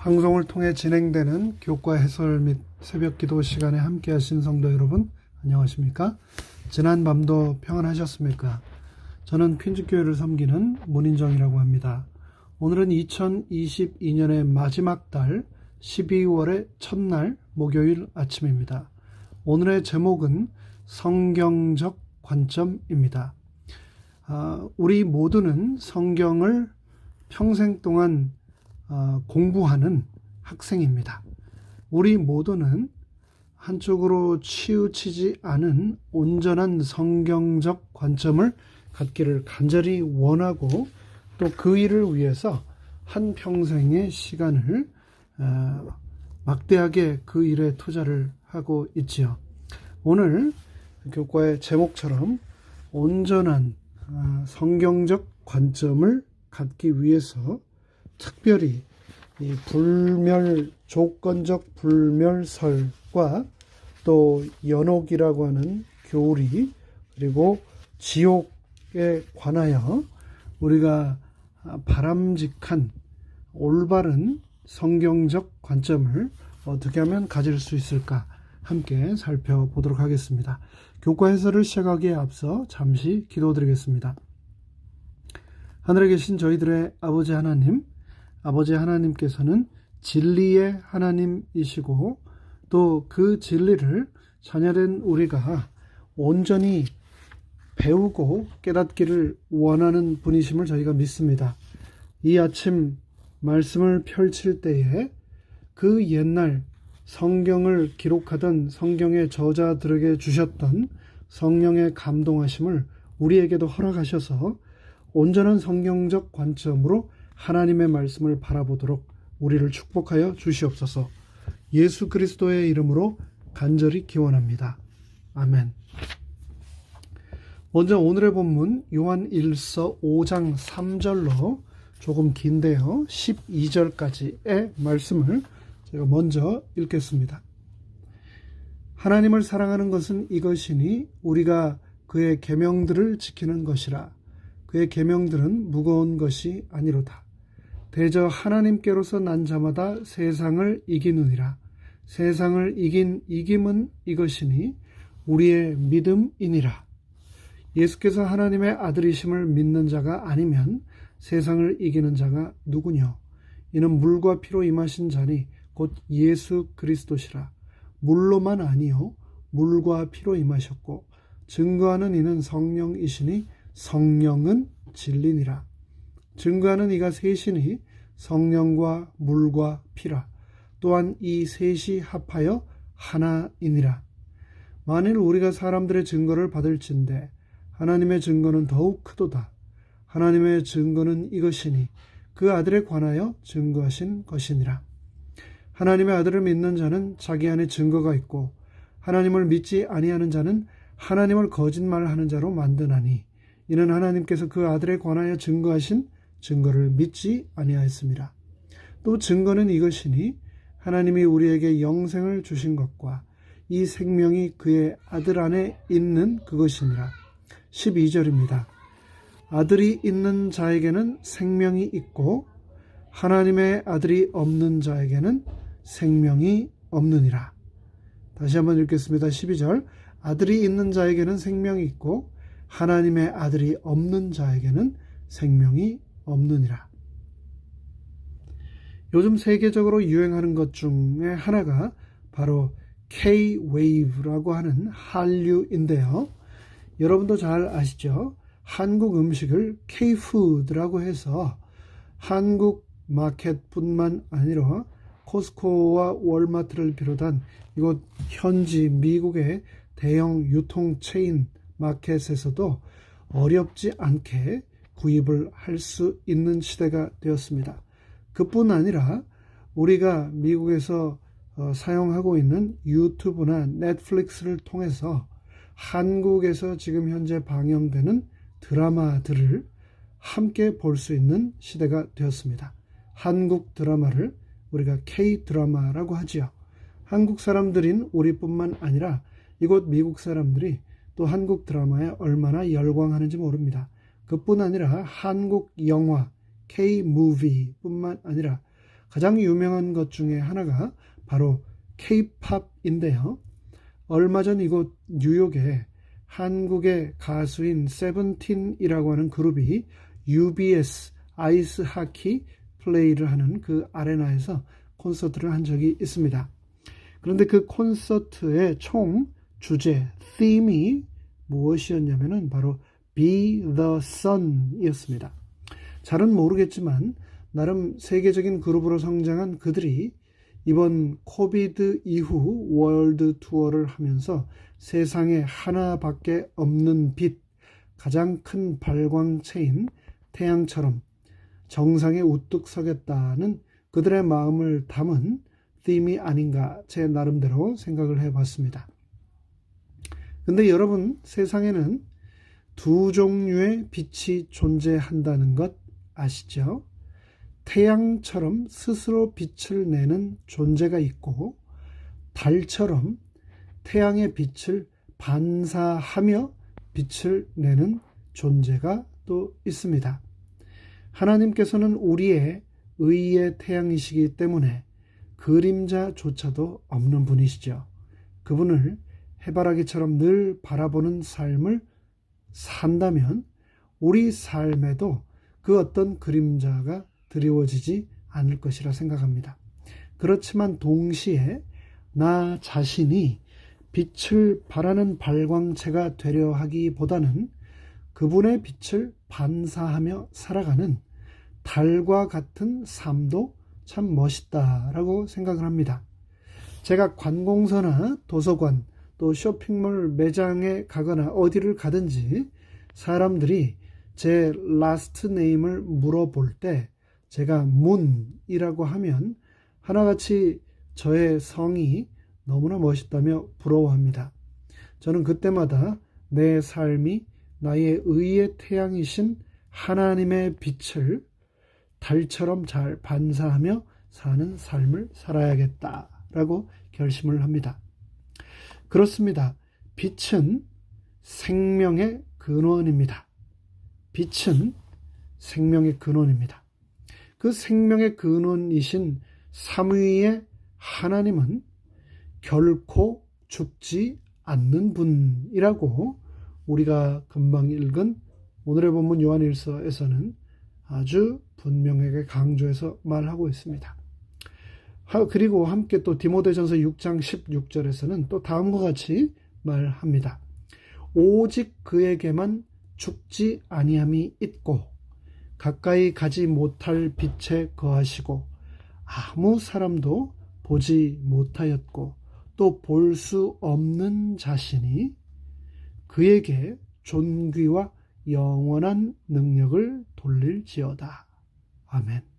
방송을 통해 진행되는 교과 해설 및 새벽 기도 시간에 함께 하신 성도 여러분, 안녕하십니까? 지난 밤도 평안하셨습니까? 저는 퀸즈교회를 섬기는 문인정이라고 합니다. 오늘은 2022년의 마지막 달 12월의 첫날 목요일 아침입니다. 오늘의 제목은 성경적 관점입니다. 아, 우리 모두는 성경을 평생 동안 어, 공부하는 학생입니다. 우리 모두는 한쪽으로 치우치지 않은 온전한 성경적 관점을 갖기를 간절히 원하고 또 그 일을 위해서 한 평생의 시간을 어, 막대하게 그 일에 투자를 하고 있지요. 오늘 교과의 제목처럼 온전한 아, 성경적 관점을 갖기 위해서 특별히 이 불멸 조건적 불멸설과 또 연옥이라고 하는 교리 그리고 지옥에 관하여 우리가 바람직한 올바른 성경적 관점을 어떻게 하면 가질 수 있을까 함께 살펴보도록 하겠습니다. 교과 해설을 시작하기에 앞서 잠시 기도드리겠습니다. 하늘에 계신 저희들의 아버지 하나님, 아버지 하나님께서는 진리의 하나님이시고 또 그 진리를 자녀된 우리가 온전히 배우고 깨닫기를 원하는 분이심을 저희가 믿습니다. 이 아침 말씀을 펼칠 때에 그 옛날 성경을 기록하던 성경의 저자들에게 주셨던 성령의 감동하심을 우리에게도 허락하셔서 온전한 성경적 관점으로 하나님의 말씀을 바라보도록 우리를 축복하여 주시옵소서. 예수 그리스도의 이름으로 간절히 기원합니다. 아멘. 먼저 오늘의 본문 요한 1서 5장 3절로 조금 긴데요. 12절까지의 말씀을 제가 먼저 읽겠습니다. 하나님을 사랑하는 것은 이것이니 우리가 그의 계명들을 지키는 것이라. 그의 계명들은 무거운 것이 아니로다. 대저 하나님께로서 난 자마다 세상을 이기느니라. 세상을 이긴 이김은 이것이니 우리의 믿음이니라. 예수께서 하나님의 아들이심을 믿는 자가 아니면 세상을 이기는 자가 누구뇨? 이는 물과 피로 임하신 자니 곧 예수 그리스도시라. 물로만 아니요 물과 피로 임하셨고 증거하는 이는 성령이시니 성령은 진리니라. 증거하는 이가 셋이니 성령과 물과 피라. 또한 이 셋이 합하여 하나이니라. 만일 우리가 사람들의 증거를 받을진대 하나님의 증거는 더욱 크도다. 하나님의 증거는 이것이니 그 아들에 관하여 증거하신 것이니라. 하나님의 아들을 믿는 자는 자기 안에 증거가 있고 하나님을 믿지 아니하는 자는 하나님을 거짓말하는 자로 만드나니 이는 하나님께서 그 아들에 관하여 증거하신 증거를 믿지 아니하였습니다. 또 증거는 이것이니 하나님이 우리에게 영생을 주신 것과 이 생명이 그의 아들 안에 있는 그것이니라. 12절입니다. 아들이 있는 자에게는 생명이 있고 하나님의 아들이 없는 자에게는 생명이 없느니라. 다시 한번 읽겠습니다. 12절. 아들이 있는 자에게는 생명이 있고 하나님의 아들이 없는 자에게는 생명이 없느니라. 요즘 세계적으로 유행하는 것 중에 하나가 바로 K-Wave라고 하는 한류인데요. 여러분도 잘 아시죠? 한국 음식을 K-Food라고 해서 한국 마켓뿐만 아니라 코스코와 월마트를 비롯한 이곳 현지 미국의 대형 유통 체인 마켓에서도 어렵지 않게 구입을 할 수 있는 시대가 되었습니다. 그뿐 아니라 우리가 미국에서 어, 사용하고 있는 유튜브나 넷플릭스를 통해서 한국에서 지금 현재 방영되는 드라마들을 함께 볼 수 있는 시대가 되었습니다. 한국 드라마를 우리가 K 드라마라고 하지요. 한국 사람들인 우리뿐만 아니라 이곳 미국 사람들이 또 한국 드라마에 얼마나 열광하는지 모릅니다. 그뿐 아니라 한국 영화 K 무비 뿐만 아니라 가장 유명한 것 중에 하나가 바로 K-팝인데요. 얼마 전 이곳 뉴욕에 한국의 가수인 세븐틴이라고 하는 그룹이 UBS 아이스 하키 플레이를 하는 그 아레나에서 콘서트를 한 적이 있습니다. 그런데 그 콘서트의 총 주제, theme이 무엇이었냐면은 바로 Be the Sun이었습니다. 잘은 모르겠지만 나름 세계적인 그룹으로 성장한 그들이 이번 코비드 이후 월드 투어를 하면서 세상에 하나밖에 없는 빛, 가장 큰 발광체인 태양처럼 정상에 우뚝 서겠다는 그들의 마음을 담은 팀이 아닌가 제 나름대로 생각을 해봤습니다. 근데 여러분 세상에는 두 종류의 빛이 존재한다는 것 아시죠? 태양처럼 스스로 빛을 내는 존재가 있고 달처럼 태양의 빛을 반사하며 빛을 내는 존재가 또 있습니다. 하나님께서는 우리의 의의 태양이시기 때문에 그림자조차도 없는 분이시죠. 그분을 해바라기처럼 늘 바라보는 삶을 산다면 우리 삶에도 그 어떤 그림자가 드리워지지 않을 것이라 생각합니다. 그렇지만 동시에 나 자신이 빛을 발하는 발광체가 되려 하기보다는 그분의 빛을 반사하며 살아가는 달과 같은 삶도 참 멋있다라고 생각을 합니다. 제가 관공서나 도서관 또 쇼핑몰 매장에 가거나 어디를 가든지 사람들이 제 라스트 네임을 물어볼 때 제가 문이라고 하면 하나같이 저의 성이 너무나 멋있다며 부러워합니다. 저는 그때마다 내 삶이 나의 의의 태양이신 하나님의 빛을 달처럼 잘 반사하며 사는 삶을 살아야겠다라고 결심을 합니다. 그렇습니다. 빛은 생명의 근원입니다. 빛은 생명의 근원입니다. 그 생명의 근원이신 삼위의 하나님은 결코 죽지 않는 분이라고 우리가 금방 읽은 오늘의 본문 요한일서에서는 아주 분명하게 강조해서 말하고 있습니다. 그리고 함께 또 디모데전서 6장 16절에서는 또 다음과 같이 말합니다. 오직 그에게만 죽지 아니함이 있고 가까이 가지 못할 빛에 거하시고 아무 사람도 보지 못하였고 또 볼 수 없는 자신이 그에게 존귀와 영원한 능력을 돌릴지어다. 아멘.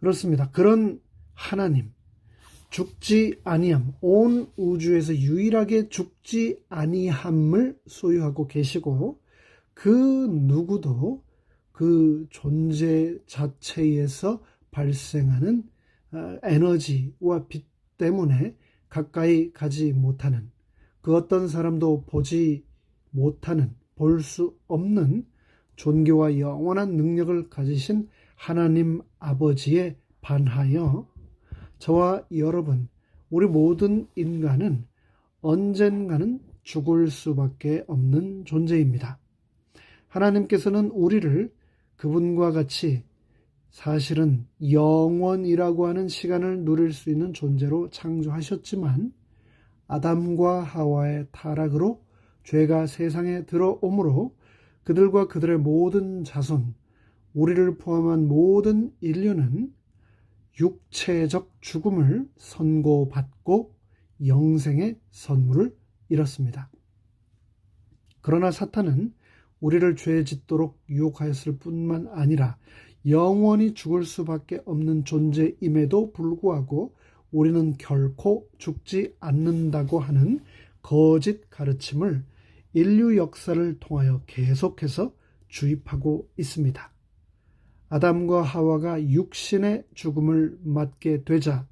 그렇습니다. 그런 하나님, 죽지 아니함, 온 우주에서 유일하게 죽지 아니함을 소유하고 계시고 그 누구도 그 존재 자체에서 발생하는 어, 에너지와 빛 때문에 가까이 가지 못하는 그 어떤 사람도 보지 못하는 볼 수 없는 존귀와 영원한 능력을 가지신 하나님 아버지에 반하여 저와 여러분, 우리 모든 인간은 언젠가는 죽을 수밖에 없는 존재입니다. 하나님께서는 우리를 그분과 같이 사실은 영원이라고 하는 시간을 누릴 수 있는 존재로 창조하셨지만 아담과 하와의 타락으로 죄가 세상에 들어오므로 그들과 그들의 모든 자손, 우리를 포함한 모든 인류는 육체적 죽음을 선고받고 영생의 선물을 잃었습니다. 그러나 사탄은 우리를 죄 짓도록 유혹하였을 뿐만 아니라 영원히 죽을 수밖에 없는 존재임에도 불구하고 우리는 결코 죽지 않는다고 하는 거짓 가르침을 인류 역사를 통하여 계속해서 주입하고 있습니다. 아담과 하와가 육신의 죽음을 맞게 되자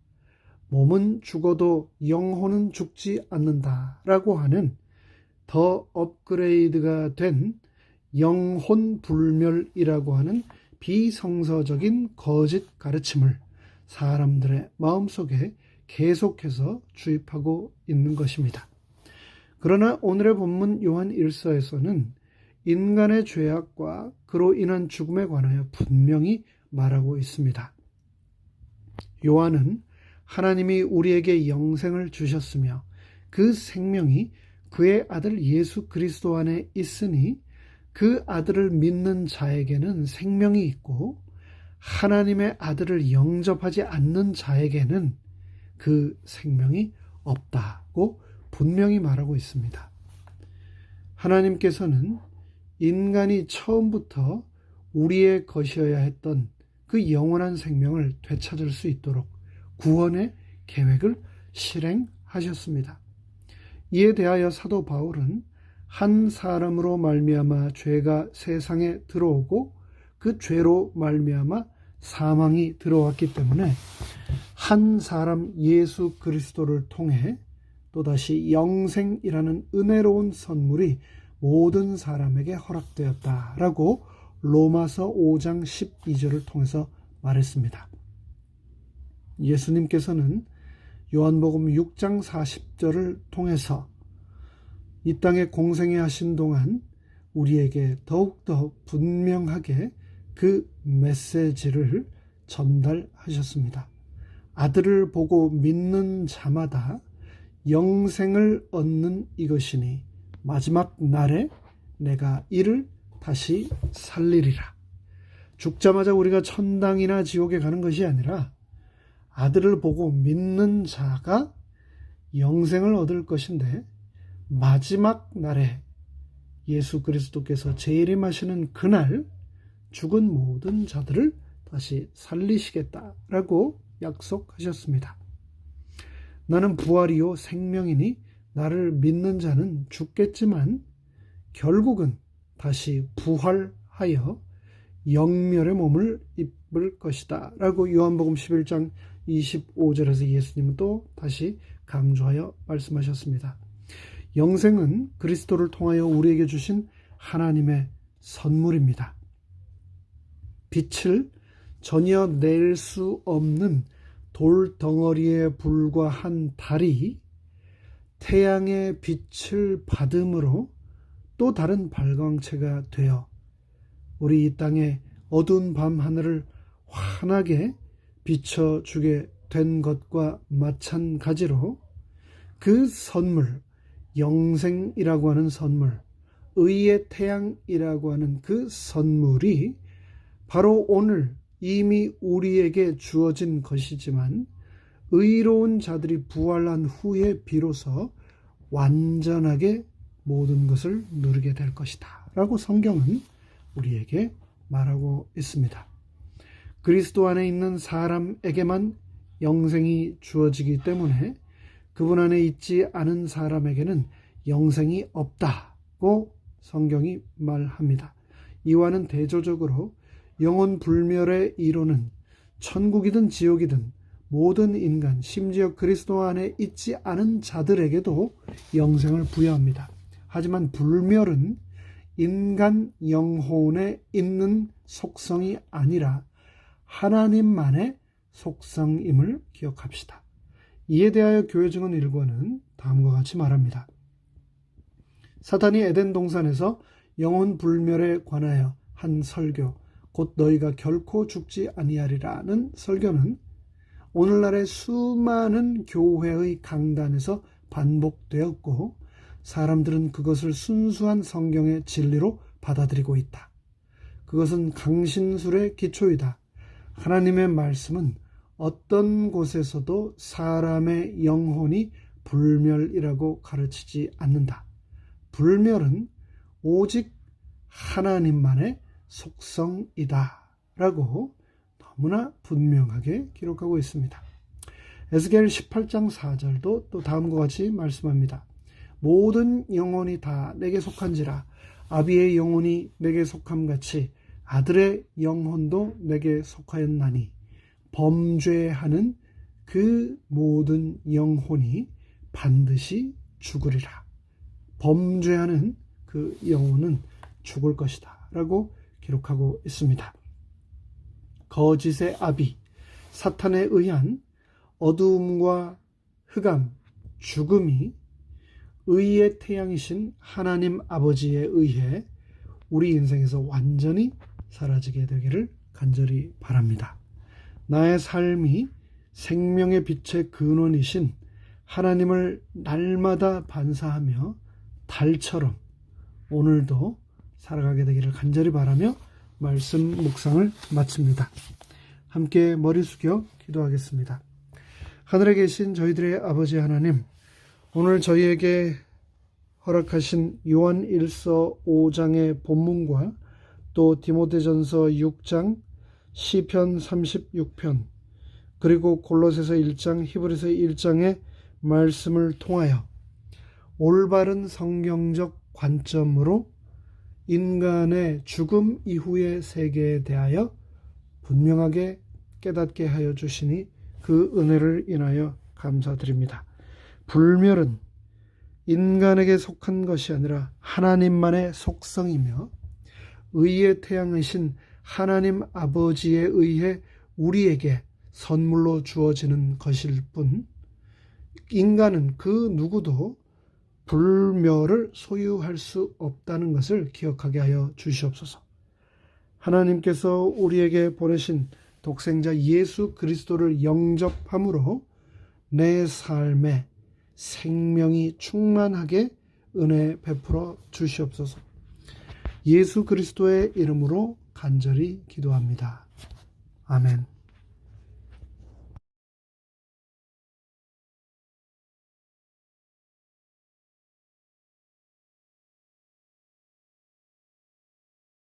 몸은 죽어도 영혼은 죽지 않는다 라고 하는 더 업그레이드가 된 영혼 불멸이라고 하는 비성서적인 거짓 가르침을 사람들의 마음속에 계속해서 주입하고 있는 것입니다. 그러나 오늘의 본문 요한 1서에서는 인간의 죄악과 그로 인한 죽음에 관하여 분명히 말하고 있습니다. 요한은 하나님이 우리에게 영생을 주셨으며 그 생명이 그의 아들 예수 그리스도 안에 있으니 그 아들을 믿는 자에게는 생명이 있고 하나님의 아들을 영접하지 않는 자에게는 그 생명이 없다고 분명히 말하고 있습니다. 하나님께서는 인간이 처음부터 우리의 것이어야 했던 그 영원한 생명을 되찾을 수 있도록 구원의 계획을 실행하셨습니다. 이에 대하여 사도 바울은 한 사람으로 말미암아 죄가 세상에 들어오고 그 죄로 말미암아 사망이 들어왔기 때문에 한 사람 예수 그리스도를 통해 또다시 영생이라는 은혜로운 선물이 모든 사람에게 허락되었다 라고 로마서 5장 12절을 통해서 말했습니다. 예수님께서는 요한복음 6장 40절을 통해서 이 땅에 공생에 하신 동안 우리에게 더욱더 분명하게 그 메시지를 전달하셨습니다. 아들을 보고 믿는 자마다 영생을 얻는 이것이니 마지막 날에 내가 이를 다시 살리리라. 죽자마자 우리가 천당이나 지옥에 가는 것이 아니라 아들을 보고 믿는 자가 영생을 얻을 것인데 마지막 날에 예수 그리스도께서 재림하시는 그날 죽은 모든 자들을 다시 살리시겠다라고 약속하셨습니다. 나는 부활이요 생명이니 나를 믿는 자는 죽겠지만 결국은 다시 부활하여 영멸의 몸을 입을 것이다. 라고 요한복음 11장 25절에서 예수님은 또 다시 강조하여 말씀하셨습니다. 영생은 그리스도를 통하여 우리에게 주신 하나님의 선물입니다. 빛을 전혀 낼 수 없는 돌덩어리에 불과한 달이 태양의 빛을 받음으로 또 다른 발광체가 되어 우리 이 땅의 어두운 밤 하늘을 환하게 비춰주게 된 것과 마찬가지로 그 선물, 영생이라고 하는 선물, 의의 태양이라고 하는 그 선물이 바로 오늘 이미 우리에게 주어진 것이지만 의로운 자들이 부활한 후에 비로소 완전하게 모든 것을 누리게 될 것이다. 라고 성경은 우리에게 말하고 있습니다. 그리스도 안에 있는 사람에게만 영생이 주어지기 때문에 그분 안에 있지 않은 사람에게는 영생이 없다고 성경이 말합니다. 이와는 대조적으로 영혼 불멸의 이론은 천국이든 지옥이든 모든 인간, 심지어 그리스도 안에 있지 않은 자들에게도 영생을 부여합니다. 하지만 불멸은 인간 영혼에 있는 속성이 아니라 하나님만의 속성임을 기억합시다. 이에 대하여 교회 증언 일권은 다음과 같이 말합니다. 사탄이 에덴 동산에서 영혼 불멸에 관하여 한 설교, 곧 너희가 결코 죽지 아니하리라는 설교는 오늘날의 수많은 교회의 강단에서 반복되었고 사람들은 그것을 순수한 성경의 진리로 받아들이고 있다. 그것은 강신술의 기초이다. 하나님의 말씀은 어떤 곳에서도 사람의 영혼이 불멸이라고 가르치지 않는다. 불멸은 오직 하나님만의 속성이다. 라고 너무나 분명하게 기록하고 있습니다. 에스겔 18장 4절도 또 다음과 같이 말씀합니다. 모든 영혼이 다 내게 속한지라 아비의 영혼이 내게 속함 같이 아들의 영혼도 내게 속하였나니 범죄하는 그 모든 영혼이 반드시 죽으리라. 범죄하는 그 영혼은 죽을 것이다. 라고 기록하고 있습니다. 거짓의 아비, 사탄에 의한 어두움과 흑암, 죽음이 의의 태양이신 하나님 아버지에 의해 우리 인생에서 완전히 사라지게 되기를 간절히 바랍니다. 나의 삶이 생명의 빛의 근원이신 하나님을 날마다 반사하며 달처럼 오늘도 살아가게 되기를 간절히 바라며 말씀 묵상을 마칩니다. 함께 머리 숙여 기도하겠습니다. 하늘에 계신 저희들의 아버지 하나님, 오늘 저희에게 허락하신 요한 1서 5장의 본문과 또 디모데전서 6장, 시편 36편, 그리고 골로새서 1장, 히브리서 1장의 말씀을 통하여 올바른 성경적 관점으로 인간의 죽음 이후의 세계에 대하여 분명하게 깨닫게 하여 주시니 그 은혜를 인하여 감사드립니다. 불멸은 인간에게 속한 것이 아니라 하나님만의 속성이며 의의 태양이신 하나님 아버지에 의해 우리에게 선물로 주어지는 것일 뿐 인간은 그 누구도 불멸을 소유할 수 없다는 것을 기억하게 하여 주시옵소서. 하나님께서 우리에게 보내신 독생자 예수 그리스도를 영접함으로 내 삶에 생명이 충만하게 은혜 베풀어 주시옵소서. 예수 그리스도의 이름으로 간절히 기도합니다. 아멘.